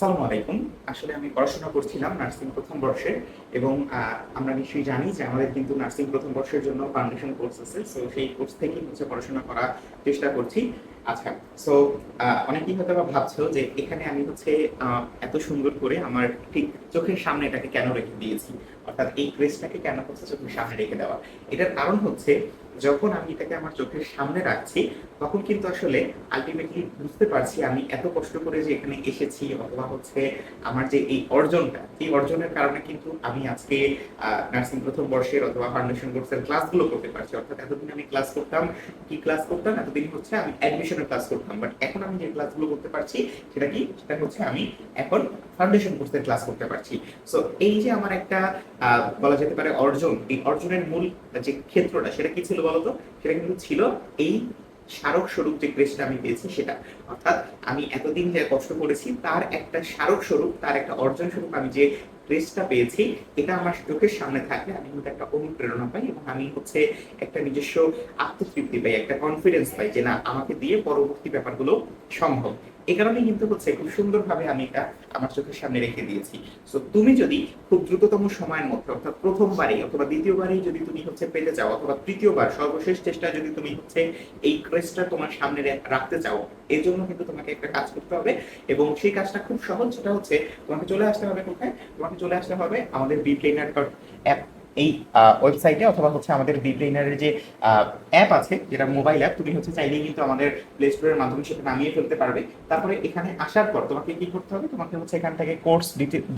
আসসালামু আলাইকুম। আসলে আমি পড়াশোনা করছিলাম নার্সিং প্রথম বর্ষে এবং আমরা নিশ্চয়ই জানি যে আমাদের কিন্তু নার্সিং প্রথম বর্ষের জন্য ফাউন্ডেশন কোর্স আছে। সো সেই কোর্স থেকেই হচ্ছে পড়াশোনা করার চেষ্টা করছি। আচ্ছা সো অনেকেই হয়তো বা ভাবছ যে এখানে আমি হচ্ছে এত সুন্দর করে আমার ঠিক চোখের সামনে এটাকে কেন রেখে দিয়েছি? অর্থাৎ এই কেন হচ্ছে চোখের সামনে রেখে দেওয়া? এটার কারণ হচ্ছে, যখন আমি এটাকে আমার চোখের সামনে রাখছি, তখন কিন্তু আসলে আলটিমেটলি বুঝতে পারছি আমি এত কষ্ট করে যে এখানে এসেছি অথবা হচ্ছে আমার যে এই অর্জনটা, এই অর্জনের কারণে কিন্তু আমি আজকে নার্সিং প্রথম বর্ষের অথবা ফাউন্ডেশন কোর্সের ক্লাসগুলো করতে পারছি। অর্থাৎ এতদিন আমি ক্লাস করতাম, কি ক্লাস করতাম? এতদিন হচ্ছে আমি অ্যাডমিশনের ক্লাস করতাম বাট এখন আমি যে ক্লাসগুলো করতে পারছি, সেটা কি? সেটা হচ্ছে আমি এখন ফাউন্ডেশন কোর্সের ক্লাস করতে পারছি। সো এই যে আমার একটা বলা যেতে পারে অর্জন, এই অর্জনের মূল, যে ক্ষেত্রটা, সেটা কি ছিল বলতো? সেটা কিন্তু ছিল এই স্মারক স্বরূপ যে ক্রেসটা আমি পেয়েছি, সেটা। অর্থাৎ আমি এতদিন যে কষ্ট করেছি, তার একটা স্মারক স্বরূপ, তার একটা অর্জন স্বরূপ আমি যে ক্রেসটা পেয়েছি, এটা আমার চোখের সামনে থাকলে আমি কিন্তু একটা অনুপ্রেরণা পাই এবং আমি হচ্ছে একটা নিজস্ব আত্মতৃপ্তি পাই, একটা কনফিডেন্স পাই যে না, আমাকে দিয়ে পরবর্তী ব্যাপারগুলো সম্ভব। এই কারণে কিন্তু হচ্ছে খুব সুন্দরভাবে আমি এটা আমার চোখের সামনে রেখে দিয়েছি। সো তুমি যদি খুব দ্রুততম সময়ের মধ্যে, অর্থাৎ প্রথমবারই অথবা দ্বিতীয়বারই যদি তুমি হচ্ছে পেতে চাও, অথবা তৃতীয়বার, সর্বশেষ চেষ্টা যদি তুমি হচ্ছে এই ক্রেসটা তোমার সামনে রাখতে চাও, এর জন্য কিন্তু তোমাকে একটা কাজ করতে হবে এবং সেই কাজটা খুব সহজ, সেটা হচ্ছে তোমাকে চলে আসতে হবে কোথায়? তোমাকে চলে আসতে হবে। আমাদের বিপ্লেনার অ্যাপ এই ওয়েবসাইটে অথবা হচ্ছে আমাদের বি প্লেনারের যে অ্যাপ আছে, যেটা মোবাইল অ্যাপ তুমি হচ্ছে চাইলেই কিন্তু আমাদের প্লে স্টোরের মাধ্যমে সেটা নামিয়ে ফেলতে পারবে। তারপরে এখানে আসার পর তোমাকে কি করতে হবে? তোমাকে হচ্ছে এখান থেকে কোর্স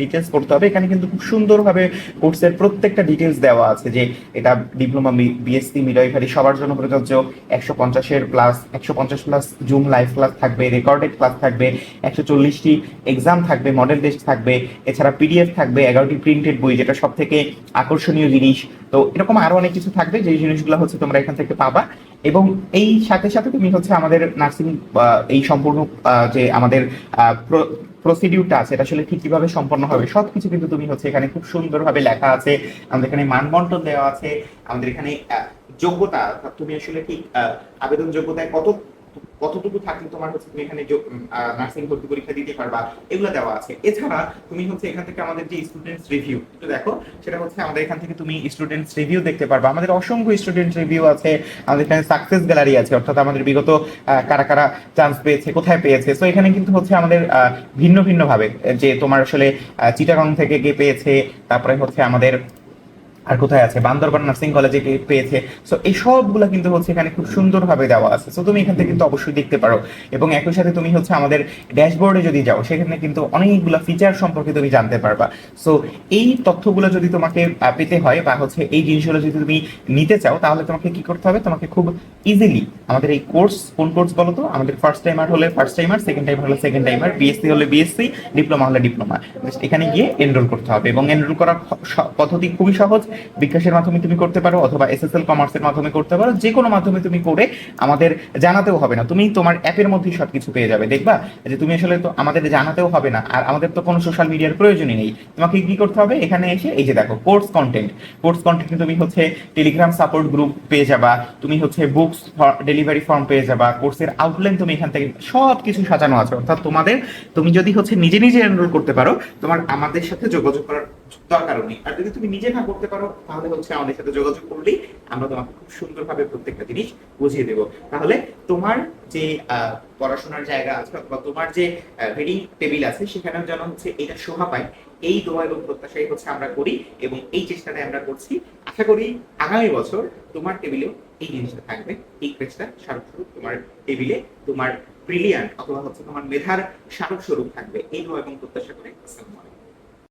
ডিটেলস করতে হবে। এখানে কিন্তু খুব সুন্দরভাবে কোর্সের প্রত্যেকটা ডিটেলস দেওয়া আছে যে, এটা ডিপ্লোমা বিএসসি মিডওয়াইফারি সবার জন্য প্রযোজ্য। একশো পঞ্চাশের প্লাস একশো পঞ্চাশ প্লাস জুম লাইভ ক্লাস থাকবে রেকর্ডেড ক্লাস থাকবে, একশো চল্লিশটি এক্সাম থাকবে মডেল টেস্ট থাকবে, এছাড়া পিডিএফ থাকবে, এগারোটি প্রিন্টেড বই, যেটা সব থেকে আকর্ষণীয় জিনিস। তো এরকম আরও অনেক কিছু থাকবে যে জিনিসগুলো হচ্ছে তোমরা এখান থেকে পাবা। এবং এই সাথে সাথে তুমি হচ্ছে আমাদের নার্সিং এই সম্পূর্ণ যে আমাদের প্রসিডিউরটা আছে, এটা আসলে ঠিক কীভাবে সম্পন্ন হবে, সবকিছু কিন্তু তুমি হচ্ছে এখানে খুব সুন্দরভাবে লেখা আছে। আমাদের এখানে মানবন্টন দেওয়া আছে, আমাদের এখানে যোগ্যতা তুমি আসলে ঠিক আবেদন যোগ্যতায় কত কতটুকু থাকলে তোমার হচ্ছে তুমি এখানে নার্সিং ভর্তি পরীক্ষা দিতে পারবা, এগুলো দেওয়া আছে। এছাড়া তুমি হচ্ছে এখান থেকে আমাদের যে স্টুডেন্টস রিভিউ একটু দেখো, সেটা হচ্ছে আমাদের এখান থেকে তুমি স্টুডেন্টস রিভিউ দেখতে পারবা। আমাদের অসংখ্য স্টুডেন্ট রিভিউ আছে, আমাদের এখানে সাকসেস গ্যালারি আছে, অর্থাৎ আমাদের বিগত কারা কারা চান্স পেয়েছে, কোথায় পেয়েছে। তো এখানে কিন্তু হচ্ছে আমাদের ভিন্ন ভিন্ন ভাবে যে তোমার আসলে চিটাগং থেকে কে পেয়েছে, তারপরে হচ্ছে আমাদের আর কোথায় আছে? বান্দরবান নার্সিং কলেজে পেয়েছে। সো এই সবগুলো কিন্তু হচ্ছে এখানে খুব সুন্দরভাবে দেওয়া আছে। সো তুমি এখান থেকে কিন্তু অবশ্যই দেখতে পারো। এবং একই সাথে তুমি হচ্ছে আমাদের ড্যাশবোর্ডে যদি যাও, সেখানে কিন্তু অনেকগুলো ফিচার সম্পর্কে তুমি জানতে পারবা। সো এই তথ্যগুলো যদি তোমাকে পেতে হয় বা হচ্ছে এই জিনিসগুলো যদি তুমি নিতে চাও, তাহলে তোমাকে কি করতে হবে? তোমাকে খুব ইজিলি আমাদের এই কোর্স, কোন কোর্স বলো তো? আমাদের ফার্স্ট টাইমার হলে ফার্স্ট টাইমার সেকেন্ড টাইমার হলে সেকেন্ড টাইমার বিএসসি হলে বিএসসি ডিপ্লোমা হলে ডিপ্লোমা এখানে গিয়ে এনরোল করতে হবে। এবং এনরোল করার পদ্ধতি খুবই সহজ। বিকাশের মাধ্যমে তুমি করতে পারো অথবা এস এস এসএসএল কমার্সের মাধ্যমে করতে পারো যে কোনো মাধ্যমে তুমি করে আমাদের জানাতেও হবে না। তুমি তোমার অ্যাপের মধ্যেই সবকিছু পেয়ে যাবে, দেখবা? যে তুমি আসলে তো আমাদের জানাতেও হবে না, আর আমাদের তো কোনো সোশ্যাল মিডিয়ার প্রয়োজনই নেই। তোমাকে কি করতে হবে? এখানে এসে এই যে দেখো কোর্স কন্টেন্ট কোর্স কন্টেন্ট তুমি হচ্ছে টেলিগ্রাম সাপোর্ট গ্রুপ পেয়ে যাবা, তুমি হচ্ছে বুকস ডেলিভারি ফর্ম পেয়ে যাবা কোর্সের আউটলাইন তুমি এখান থেকে সব কিছু সাজানো আছে। অর্থাৎ তোমাদের, তুমি যদি হচ্ছে নিজে নিজে এনরোল করতে পারো, তোমার আমাদের সাথে যোগাযোগ করার দরকারও নেই। আর যদি তুমি নিজে না করতে পারো, তাহলে হচ্ছে আমাদের সাথে যোগাযোগ করলেই আমরা তোমাকে খুব সুন্দরভাবে প্রত্যেকটা জিনিস বুঝিয়ে দেবো। তাহলে তোমার যে পড়াশোনার জায়গা আছে অথবা তোমার যে রিডিং টেবিল আছে, সেখানেও যেন হচ্ছে এটা শোভা পায়, এই দোয়া এবং প্রত্যাশাই হচ্ছে আমরা করি এবং এই চেষ্টাটাই আমরা করছি। আশা করি আগামী বছর তোমার টেবিলেও এই জিনিসটা থাকবে। এই ক্রেজটা স্বরূপ তোমার টেবিলে তোমার ব্রিলিয়ান্ট অথবা হচ্ছে তোমার মেধার স্বরূপ থাকবে। এই দোয়া এবং প্রত্যাশা করে আসসালামু আলাইকুম।